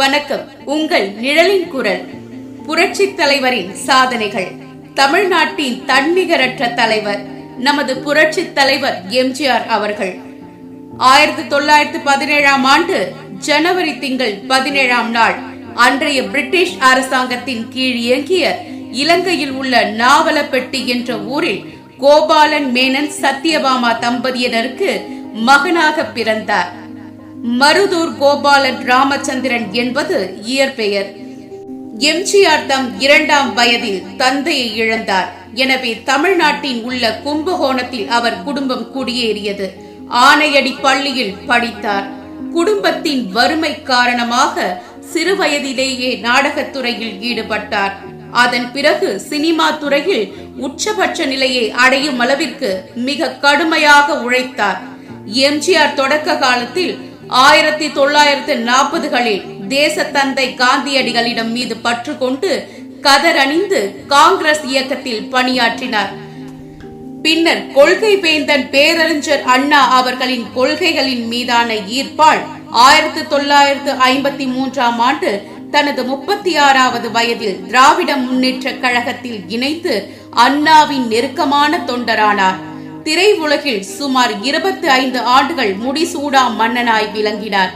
வணக்கம். உங்கள் நிழலின் குரல். புரட்சி தலைவரின் சாதனைகள். தமிழ்நாட்டின் தன்னிகரற்ற தலைவர் நமது புரட்சி தலைவர் எம்ஜிஆர் அவர்கள். ஆயிரத்தி தொள்ளாயிரத்தி பதினேழாம் ஆண்டு ஜனவரி திங்கள் பதினேழாம் நாள் அன்றைய பிரிட்டிஷ் அரசாங்கத்தின் கீழ் இயங்கிய இலங்கையில் உள்ள நாவலப்பட்டி என்ற ஊரில் கோபாலன் மேனன் சத்யபாமா தம்பதியினருக்கு மகனாக பிறந்தார். மருதூர் கோபாலன் ராமச்சந்திரன் என்பது இயற்பெயர். எம்ஜிஆர் தம் இரண்டாம் வயதில் தந்தையை இழந்தார். எனவே தமிழ்நாட்டின் உள்ள கும்பகோணத்தில் அவர் குடும்பம் குடியேறியது. ஆனையடி பள்ளியில் படித்தார். குடும்பத்தின் வறுமை காரணமாக சிறுவயதிலேயே நாடகத்துறையில் ஈடுபட்டார். அதன் பிறகு சினிமா துறையில் உச்சபட்ச நிலையை அடையும் அளவிற்கு மிக கடுமையாக உழைத்தார். எம்ஜிஆர் தொடக்க காலத்தில் ஆயிரத்தி தொள்ளாயிரத்து நாற்பதுகளில் தேசத்தந்தை காந்தியடிகளிடம் மீது பற்று கொண்டு கதர் அணிந்து காங்கிரஸ் இயக்கத்தில் பணியாற்றினார். பின்னர் கொள்கை வேந்தன் பேரறிஞர் அண்ணா அவர்களின் கொள்கைகளின் மீதான ஈர்ப்பால் ஆயிரத்தி தொள்ளாயிரத்து ஐம்பத்தி மூன்றாம் ஆண்டு தனது முப்பத்தி ஆறாவது வயதில் திராவிட முன்னேற்ற கழகத்தில் இணைத்து அண்ணாவின் நெருக்கமான தொண்டரானார். திரை உலகில் சுமார் இருபத்தி ஐந்து ஆண்டுகள் முடிசூடா மன்னனாய் விளங்கினார்.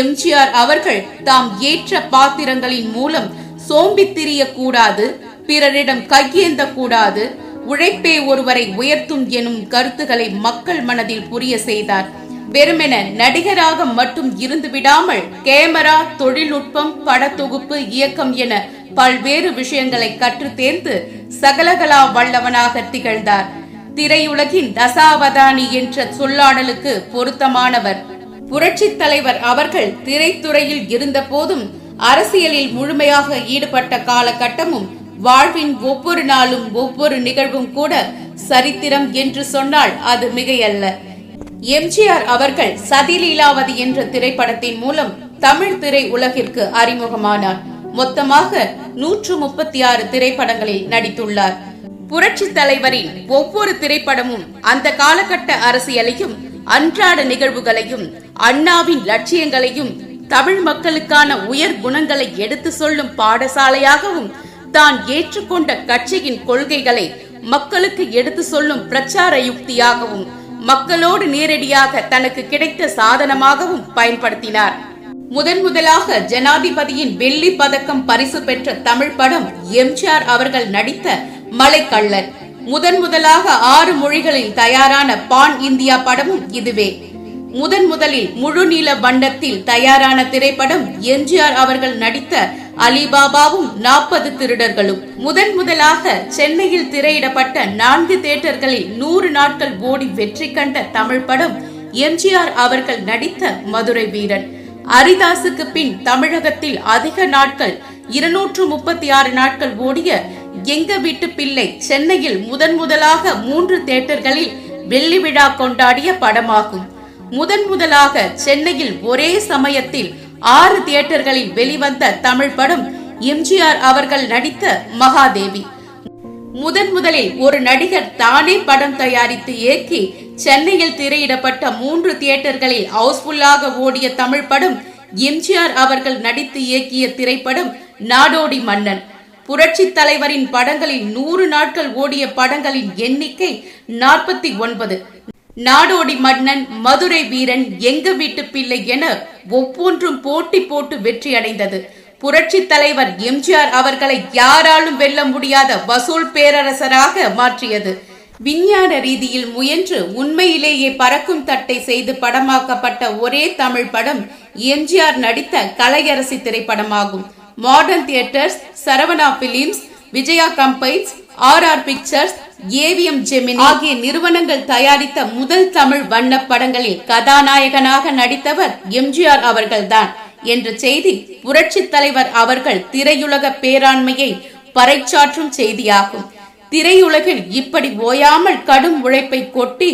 எம்ஜிஆர் அவர்கள் தாம் ஏற்ற பாத்திரங்களின் மூலம் சோம்பித் திரியக்கூடாது பிறரிடம் கையேந்த கூடாது உழைப்பே ஒருவரை உயர்த்தும் எனும் கருத்துக்களை மக்கள் மனதில் புரிய செய்தார். வெறுமென நடிகராக மட்டும் இருந்து விடாமல் கேமரா தொழில்நுட்பம் படத்தொகுப்பு இயக்கம் என பல்வேறு விஷயங்களை கற்று தேர்ந்து சகலகலா வல்லவனாக திகழ்ந்தார். திரையுலகின் தசாவதானி என்ற சொல்லாடலுக்கு பொருத்தமானவர். புரட்சி தலைவர் அவர்கள் திரைத்துறையில் இருந்த போதும் அரசியலில் முழுமையாக ஈடுபட்ட காலகட்டமும் வாழ்வின் ஒவ்வொரு நாளும் ஒவ்வொரு நிகழ்வும் கூட சரித்திரம் என்று சொன்னால் அது மிகையல்ல. எம்ஜிஆர் அவர்கள் சதிலீலாவதி என்ற திரைப்படத்தின் மூலம் தமிழ் திரை உலகிற்கு அறிமுகமானார். மொத்தமாக நூற்று முப்பத்தி ஆறு திரைப்படங்களில் நடித்துள்ளார். புரட்சி தலைவரின் ஒவ்வொரு திரைப்படமும் அந்த காலகட்ட அரசியலையும் அன்றாட நிகழ்வுகளையும் அண்ணாவின் லட்சியங்களையும் தமிழ் மக்களுக்கான உயர் குணங்களை எடுத்து சொல்லும் பாடசாலையாகவும் தான் ஏற்றுக்கொண்ட கட்சியின் கொள்கைகளை மக்களுக்கு எடுத்து சொல்லும் பிரச்சார யுக்தியாகவும் மக்களோடு நேரடியாக தனக்கு கிடைத்த சாதனமாகவும் பயன்படுத்தினார். முதன் முதலாக ஜனாதிபதியின் வெள்ளி பதக்கம் பரிசு பெற்ற தமிழ் படம் எம்ஜிஆர் அவர்கள் நடித்த மலைக்கள்ளன். முதன் முதலாக ஆறு மொழிகளில் தயாரான பான் இந்தியா படமும் இதுவே. முதன் முதலில் முழு நீள தயாரான திரைப்படம் எம்ஜிஆர் அவர்கள் நடித்த அலிபாபாவும் நாற்பது திருடர்களும். முதன் முதலாக சென்னையில் திரையிடப்பட்ட நான்கு தியேட்டர்களில் நூறு நாட்கள் ஓடி வெற்றி கண்ட தமிழ் படம் எம்ஜிஆர் அவர்கள் நடித்த மதுரை வீரன். அரிதாசுக்கு பின் தமிழகத்தில் அதிக நாட்கள் இருநூற்று முப்பத்தி ஆறு நாட்கள் ஓடிய எங்க வீட்டு பிள்ளை சென்னையில் முதன் முதலாக மூன்று தியேட்டர்களில் வெள்ளி விழா கொண்டாடிய படமாகும். முதன் முதலாக சென்னையில் ஒரே சமயத்தில் ஆறு தியேட்டர்களில் வெளிவந்த தமிழ் படம் எம்ஜிஆர் அவர்கள் நடித்த மகாதேவி. முதன் முதலில் ஒரு நடிகர் தானே படம் தயாரித்து இயக்கி சென்னையில் திரையிடப்பட்ட மூன்று தியேட்டர்களில் ஹவுஸ்ஃபுல்லாக ஓடிய தமிழ் படம் எம்ஜிஆர் அவர்கள் நடித்து இயக்கிய திரைப்படம் நாடோடி மன்னன். புரட்சி தலைவரின் படங்களில் நூறு நாட்கள் ஓடிய படங்களின் எண்ணிக்கை நாற்பத்தி ஒன்பது. நாடோடி மன்னன் மதுரை வீரன் எங்க வீட்டு பிள்ளை என ஒவ்வொன்றும் போட்டி போட்டு வெற்றி அடைந்தது புரட்சி தலைவர் எம்ஜிஆர் அவர்களை யாராலும் வெல்ல முடியாத வசூல் பேரரசராக மாற்றியது. விஞ்ஞான ரீதியில் முயன்று உண்மையிலேயே பறக்கும் தட்டை செய்து படமாக்கப்பட்ட ஒரே தமிழ் படம் எம்ஜிஆர் நடித்த கலையரசி திரைப்படமாகும். Modern Theatres Saravana films Vijaya combines R R pictures AVM Gemini ஆகிய நிறுவனங்கள் தயாரித்த முதல் தமிழ் வண்ண படங்களில் கதாநாயகனாக நடித்தவர் எம்ஜிஆர் அவர்கள்தான். என்ற செய்தி புரட்சி தலைவர் அவர்கள் திரையுலக பேராண்மையை பறைச்சாற்றும் செய்தியாகும். திரையுலகில் இப்படி ஓயாமல் கடும் உழைப்பை கொட்டி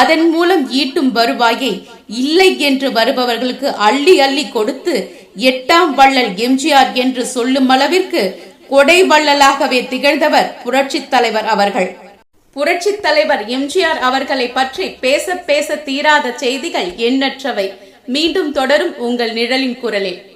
அதன் மூலம் ஈட்டும் வருவாயை இல்லை என்று வருபவர்களுக்கு அள்ளி அள்ளி கொடுத்து எட்டாம் வள்ளல் எம்ஜிஆர் என்று சொல்லும் அளவிற்கு கொடை வள்ளலாகவே திகழ்ந்தவர் புரட்சி தலைவர் அவர்கள். புரட்சி தலைவர் எம்ஜிஆர் அவர்களை பற்றி பேச பேச தீராத செய்திகள் எண்ணற்றவை. மீண்டும் தொடரும் உங்கள் நிழலின் குரலில்.